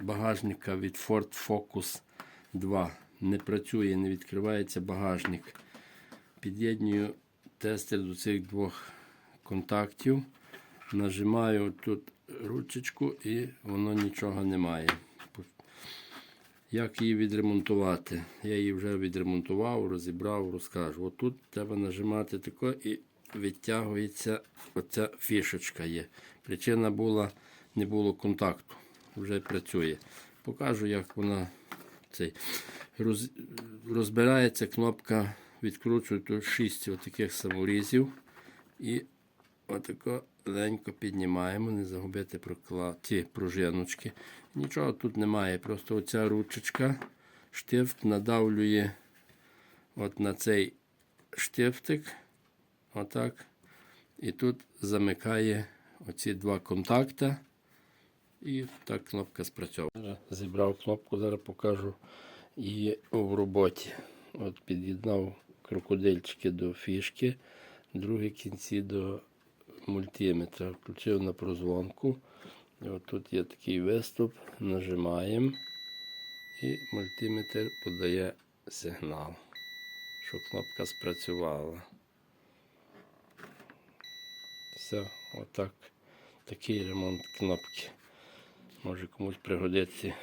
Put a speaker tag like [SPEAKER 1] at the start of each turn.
[SPEAKER 1] багажника від Ford Focus 2. Не працює, не відкривається багажник. Під'єднюю тестер до цих двох контактів. Нажимаю тут ручечку і воно нічого немає. Як її відремонтувати? Я її вже відремонтував, розібрав, розкажу. Отут треба нажимати тако і відтягується оця фішечка є. Причина була, не було контакту. Вже працює. Покажу, як вона цей. Роз, розбирається кнопка, відкручую тут 6 отаких саморізів. І отако легенько піднімаємо, не загубити ті пружиночки. Нічого тут немає, просто оця ручечка, штифт надавлює от на цей штифтик. Отак. І тут замикає оці два контакти. І так кнопка спрацьовує. Зібрав кнопку, зараз покажу її в роботі. От під'єднав крокодильчики до фішки, другі кінці до мультиметра. Включив на прозвонку. От тут є такий виступ, нажимаємо і мультиметр подає сигнал, що кнопка спрацювала. Все, отак. Такий ремонт кнопки. Може комусь пригодиться